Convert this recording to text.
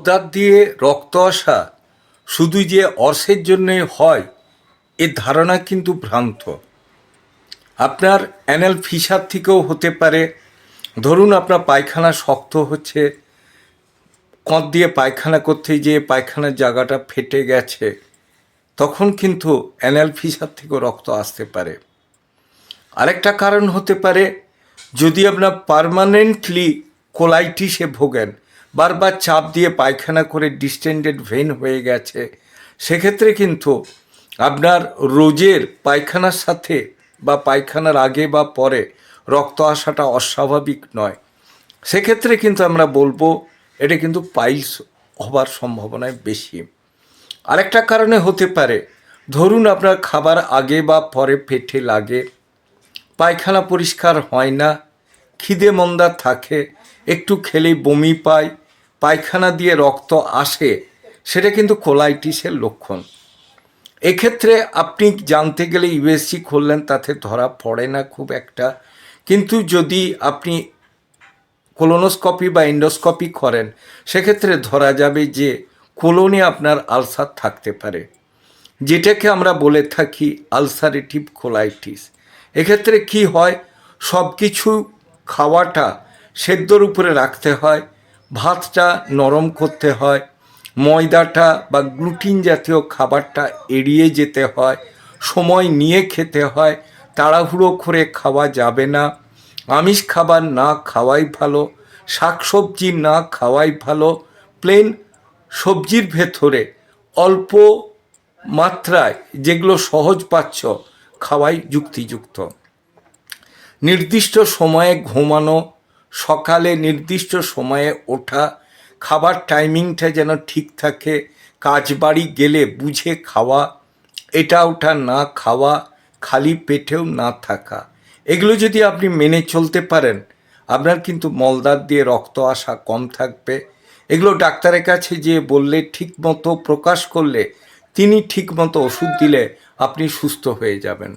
মলদ্বার দিয়ে রক্ত আসা শুধু যে অর্শের জন্যে হয়, এ ধারণা কিন্তু ভ্রান্ত। আপনার অ্যানাল ফিসার থেকেও হতে পারে। ধরুন আপনার পায়খানা শক্ত হচ্ছে কঁদ দিয়ে পায়খানা করতে গিয়ে পায়খানার জায়গাটা ফেটে গেছে, তখন কিন্তু অ্যানাল ফিসার থেকেও রক্ত আসতে পারে। আরেকটা কারণ হতে পারে, যদি আপনার পারমানেন্টলি কোলাইটিসে ভোগেন বারবার চাপ দিয়ে পায়খানা করে ডিস্টেন্ডেড ভেন হয়ে গেছে। সেক্ষেত্রে কিন্তু আপনার রোজের পায়খানার সাথে বা পায়খানার আগে বা পরে রক্ত আসাটা অস্বাভাবিক নয়। সেক্ষেত্রে কিন্তু আমরা বলব, এটা কিন্তু পাইলস হবার সম্ভাবনায় বেশি। আরেকটা কারণে হতে পারে, ধরুন আপনার খাবার আগে বা পরে পেটে লাগে, পায়খানা পরিষ্কার হয় না, খিদে মন্দা থাকে, একটু খেলেই বমি পায় পায়খানা দিয়ে রক্ত আসে, সেটা কিন্তু কোলাইটিসের লক্ষণ। এক্ষেত্রে আপনি জানতে গেলে ইউএসসি খুললেন, তাতে ধরা পড়ে না খুব একটা। কিন্তু যদি আপনি কোলোনোস্কপি বা এন্ডোস্কপি করেন, সেক্ষেত্রে ধরা যাবে যে কোলনে আপনার আলসার থাকতে পারে। যেটাকে আমরা বলে থাকি আলসারেটিভ কোলাইটিস। এক্ষেত্রে কি হয়? সব কিছু খাওয়াটা সেদ্ধর উপরে রাখতে হয় ভাতটা নরম করতে হয়, ময়দাটা বা গ্লুটিন জাতীয় খাবারটা এড়িয়ে যেতে হয়, সময় নিয়ে খেতে হয়, তাড়াহুড়ো করে খাওয়া যাবে না, আমিষ খাবার না খাওয়াই ভালো, শাকসবজি না খাওয়াই ভালো প্লেন সবজির ভেতরে অল্প মাত্রায় যেগুলো সহজ পাচ্ছ খাওয়াই যুক্তিযুক্ত। নির্দিষ্ট সময়ে ঘুমানো সকালে নির্দিষ্ট সময়ে ওঠা, খাবার টাইমিংটা যেন ঠিক থাকে, কাজ বাড়ি গেলে বুঝে খাওয়া, এটা ওটা না খাওয়া, খালি পেটেও না থাকা, এগুলো যদি আপনি মেনে চলতে পারেন, আপনার কিন্তু মলদার দিয়ে রক্ত আসা কম থাকবে। এগুলো ডাক্তারের কাছে যেয়ে বললে ঠিক মতো প্রকাশ করলে, তিনি ঠিক মতো ওষুধ দিলে আপনি সুস্থ হয়ে যাবেন।